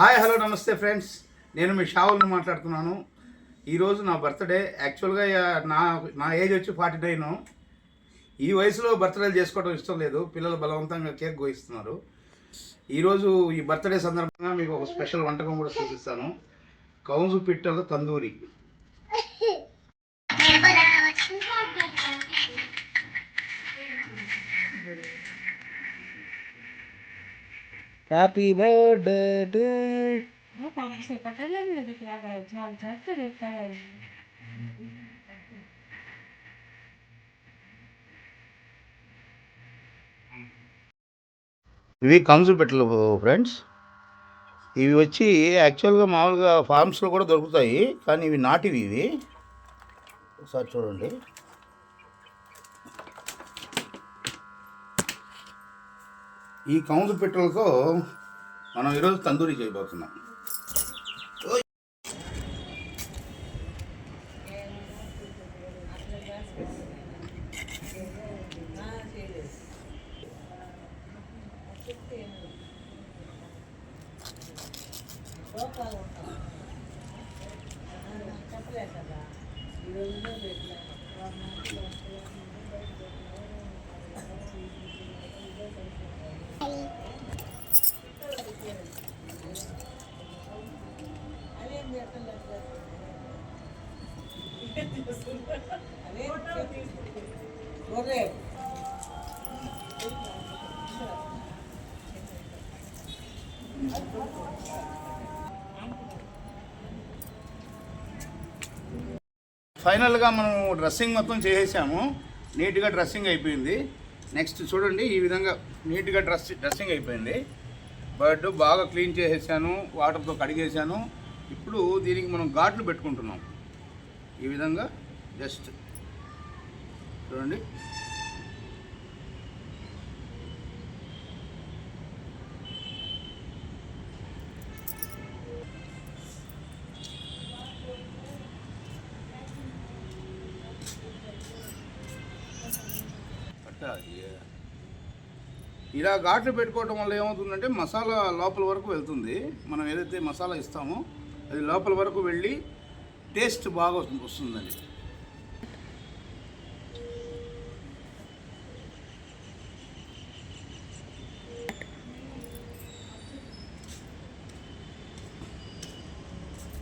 Hi hello నమస్తే friends. నేను మీ షావుల్ని మాట్లాడుతున్నాను. ఈరోజు నా బర్త్డే. యాక్చువల్గా నా నా ఏజ్ వచ్చి ఫార్టీ నైన్. ఈ వయసులో బర్త్డేలు చేసుకోవడం ఇష్టం లేదు. పిల్లలు బలవంతంగా కేక్ గోయిస్తున్నారు ఈరోజు ఈ బర్త్డే సందర్భంగా మీకు ఒక స్పెషల్ వంటకం కూడా చూపిస్తాను. కౌజు పిట్టల తందూరి. హ్యాపీ బర్త్డే ఇవి కంజు పెట్టలు ఫ్రెండ్స్ ఇవి వచ్చి యాక్చువల్గా మామూలుగా ఫార్మ్స్లో కూడా దొరుకుతాయి కానీ ఇవి నాటివి ఇవి. ఒకసారి చూడండి. ఈ కౌందు పెట్టలతో మనం ఈరోజు తందూరి చేయబోతున్నాం. ఫైనల్గా మనం డ్రెస్సింగ్ మొత్తం చేసేసాము. నీట్గా డ్రెస్సింగ్ అయిపోయింది. నెక్స్ట్ చూడండి ఈ విధంగా నీట్గా డ్రెస్ డ్రెస్సింగ్ అయిపోయింది. బర్డ్ బాగా క్లీన్ చేసేసాను వాటర్తో కడిగేసాను. ఇప్పుడు దీనికి మనం ఘాట్లు పెట్టుకుంటున్నాం. ఈ విధంగా జస్ట్ చూడండి. ఇలా ఘాట్లు పెట్టుకోవడం వల్ల ఏమవుతుందంటే మసాలా లోపల వరకు వెళ్తుంది. మనం ఏదైతే మసాలా ఇస్తామో అది లోపల వరకు వెళ్ళి టేస్ట్ బాగా వస్తుందండి.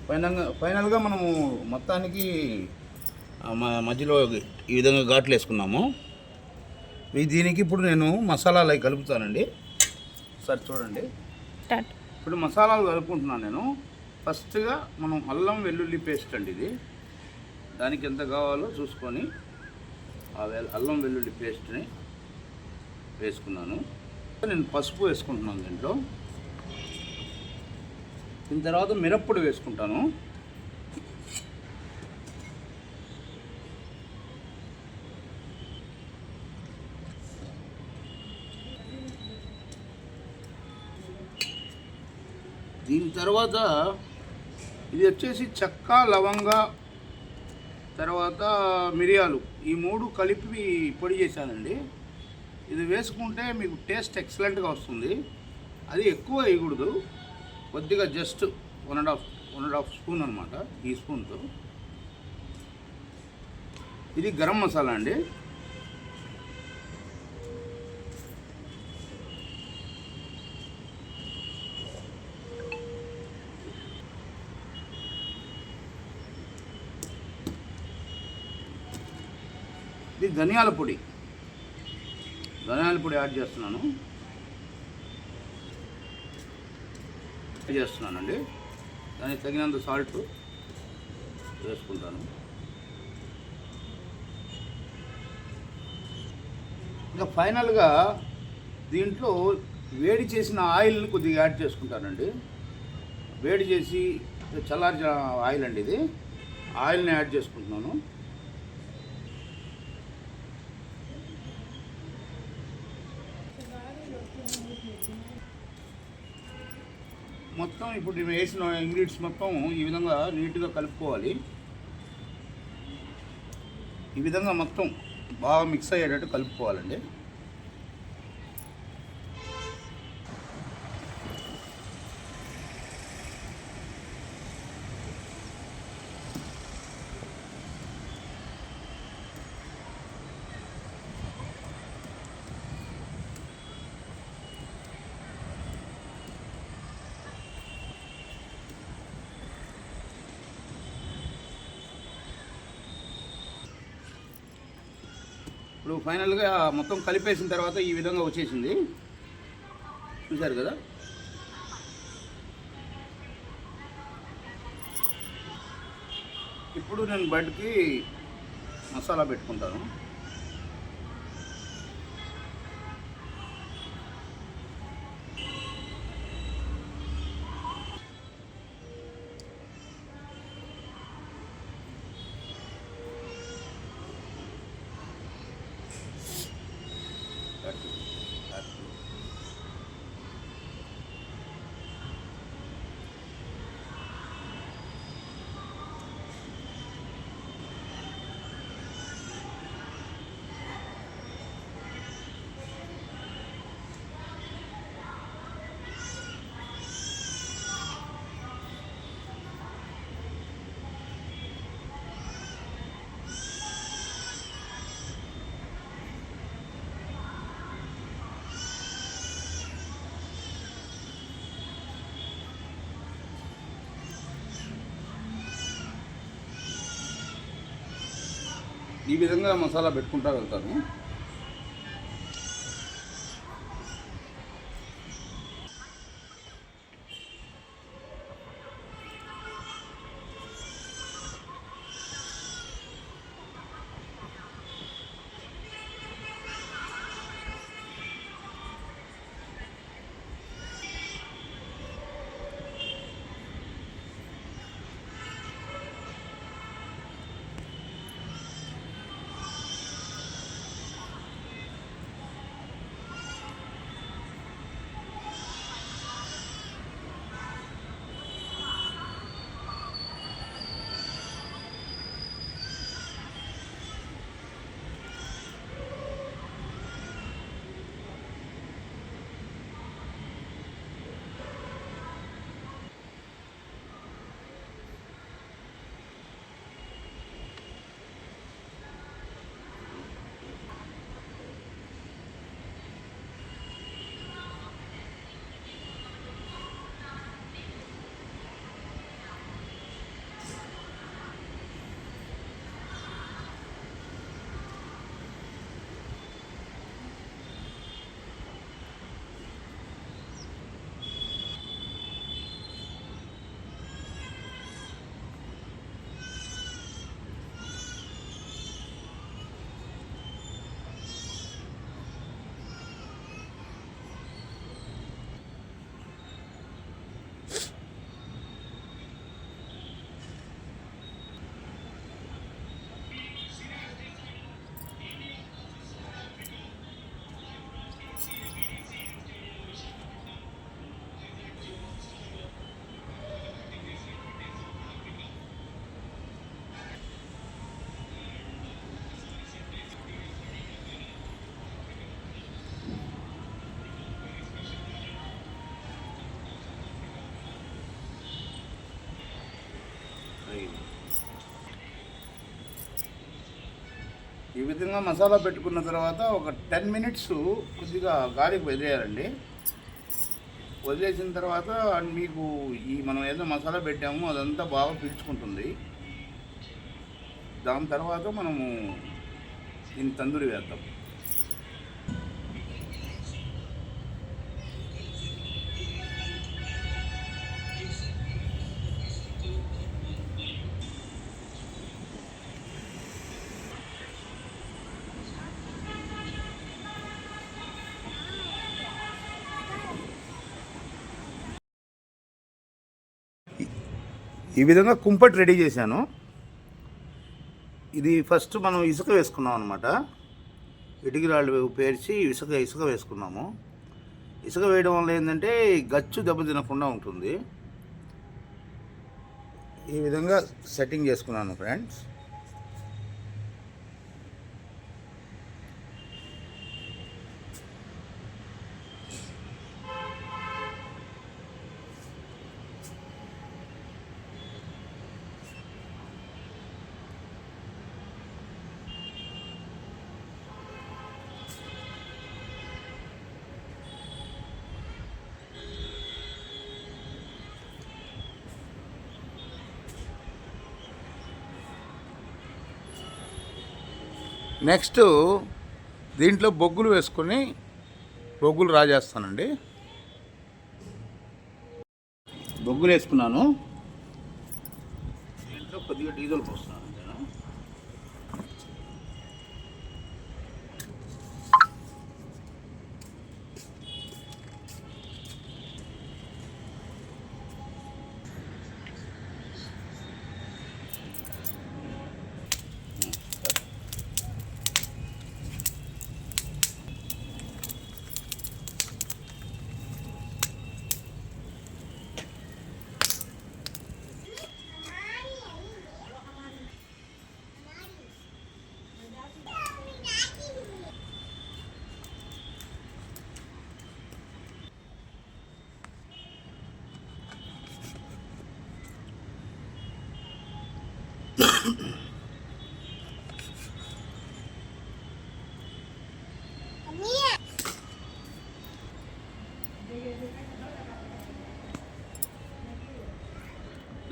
ఫైనల్గా ఫైనల్గా మనము మొత్తానికి మధ్యలో ఈ విధంగా ఘాట్లు వేసుకున్నాము. దీనికి ఇప్పుడు నేను మసాలాలు అవి కలుపుతానండి. సరే చూడండి. ఇప్పుడు మసాలాలు కలుపుకుంటున్నాను నేను. ఫస్ట్గా మనం అల్లం వెల్లుల్లి పేస్ట్ అండి ఇది. దానికి ఎంత కావాలో చూసుకొని ఆ అల్లం వెల్లుల్లి పేస్ట్ని వేసుకున్నాను. నేను పసుపు వేసుకుంటున్నాను దీంట్లో. దీని తర్వాత మిరప్పొడి వేసుకుంటాను. దీని తర్వాత ఇది వచ్చేసి చెక్క లవంగ తర్వాత మిరియాలు. ఈ మూడు కలిపి పొడి చేశానండి. ఇది వేసుకుంటే మీకు టేస్ట్ ఎక్సలెంట్గా వస్తుంది. అది ఎక్కువ వేయకూడదు. కొద్దిగా just one and half one and half spoon అనమాట ఈ స్పూన్తో. ఇది గరం మసాలా అండి. ధనియాల పొడి. ధనియాల పొడి యాడ్ చేస్తున్నాను. యాడ్ చేస్తున్నానండి. దానికి తగినంత సాల్ట్ వేసుకుంటాను. ఇంకా ఫైనల్గా దీంట్లో వేడి చేసిన ఆయిల్ని కొద్దిగా యాడ్ చేసుకుంటానండి. వేడి చేసి చల్లార్చిన ఆయిల్ అండి ఇది. ఆయిల్ని యాడ్ చేసుకుంటున్నాను. మొత్తం ఇప్పుడు మేము వేసిన ఇంగ్రీడియంట్స్ మొత్తం ఈ విధంగా నీట్గా కలుపుకోవాలి. ఈ విధంగా మొత్తం బాగా మిక్స్ అయ్యేటట్టు కలుపుకోవాలండి. ఇప్పుడు ఫైనల్గా మొత్తం కలిపేసిన తర్వాత ఈ విధంగా వచ్చేసింది. చూశారు కదా? ఇప్పుడు నేను బెడ్కి మసాలా పెట్టుకుంటాను. ఈ విధంగా మసాలా పెట్టుకుంటా వెళ్తాను. ఈ విధంగా మసాలా పెట్టుకున్న తర్వాత ఒక టెన్ మినిట్స్ కొద్దిగా గాలికి వదిలేయాలండి. వదిలేసిన తర్వాత మీకు ఈ మనం ఏదో మసాలా పెట్టామో అదంతా బాగా పీల్చుకుంటుంది. దాని తర్వాత మనము దీన్ని తందూరి వేద్దాం. ఈ విధంగా కుంపటి రెడీ చేశాను. ఇది ఫస్ట్ మనం ఇసుక వేసుకున్నాం అనమాట ఇటుకి రాళ్ళు పేర్చి ఇసుక ఇసుక వేసుకున్నాము. ఇసుక వేయడం వల్ల ఏంటంటే గచ్చు దెబ్బ తినకుండా ఉంటుంది. ఈ విధంగా సెట్టింగ్ చేసుకున్నాను ఫ్రెండ్స్. నెక్స్ట్ దీంట్లో బొగ్గులు వేసుకొని బొగ్గులు రాజేస్తానండి. బొగ్గులు వేసుకున్నాను. దీంట్లో కొద్దిగా డీజిల్ పోస్తున్నాను నేను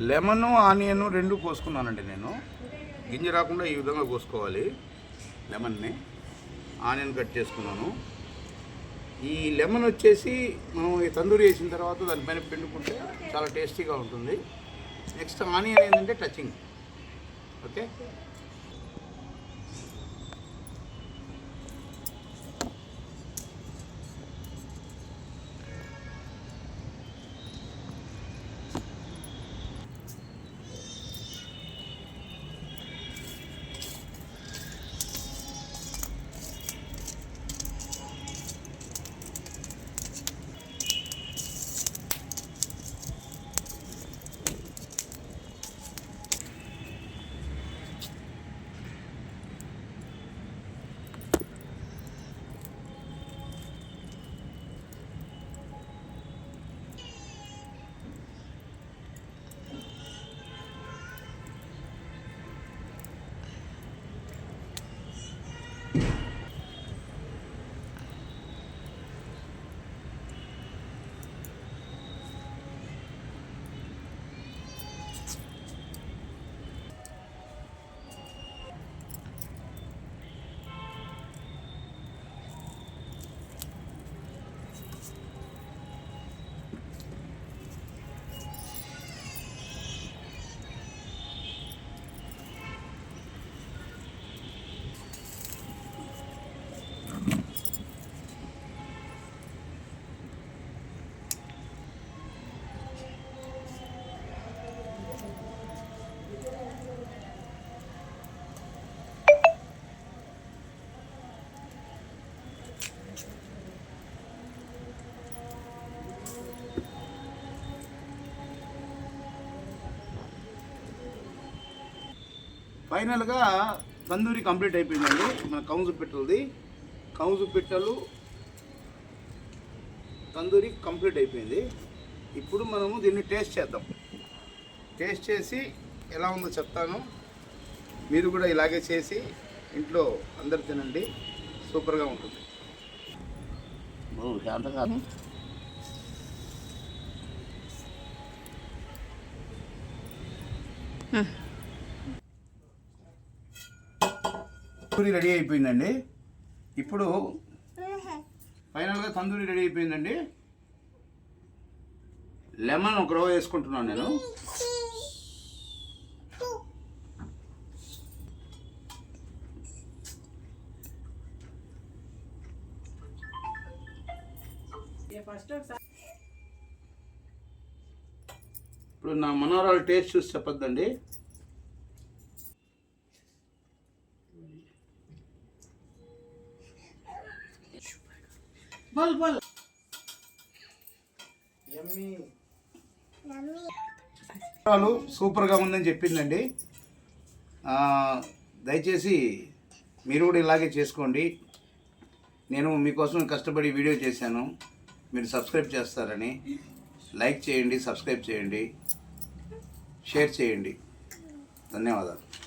లెమన్ ఆనియన్ రెండు కోసుకున్నానండి నేను. గింజ రాకుండా ఈ విధంగా కోసుకోవాలి లెమన్ని. ఆనియన్ కట్ చేసుకున్నాను. ఈ లెమన్ వచ్చేసి మనం ఈ తందూరి వేసిన తర్వాత దానిపైన పిండుకుంటే చాలా టేస్టీగా ఉంటుంది. నెక్స్ట్ ఆనియన్ ఏంటంటే టచింగ్. ఓకే? ఫైనల్గా తందూరి కంప్లీట్ అయిపోయిందండి మన కౌజు పిట్టలది. కౌజు పిట్టలు తందూరి కంప్లీట్ అయిపోయింది. ఇప్పుడు మనము దీన్ని టేస్ట్ చేద్దాం. టేస్ట్ చేసి ఎలా ఉందో చెప్తాను. మీరు కూడా ఇలాగే చేసి ఇంట్లో అందరు తినండి. సూపర్గా ఉంటుంది. శాంతకాలం తందూరి రెడీ అయిపోయిందండి. ఇప్పుడు ఫైనల్గా తందూరి రెడీ అయిపోయిందండి. లెమన్ ఒక రవ్వ వేసుకుంటున్నాను నేను. ఇప్పుడు నా మనోరాలు టేస్ట్ చూసి చెప్పొద్దండి. బల్ బల్. వాళ్ళు సూపర్గా ఉందని చెప్పిందండి. ఆ, దయచేసి మీరు కూడా ఇలాగే చేసుకోండి. నేను మీకోసం కష్టపడి వీడియో చేశాను. మీరు సబ్స్క్రైబ్ చేస్తారని. లైక్ చేయండి సబ్స్క్రైబ్ చేయండి. షేర్ చేయండి. ధన్యవాదాలు.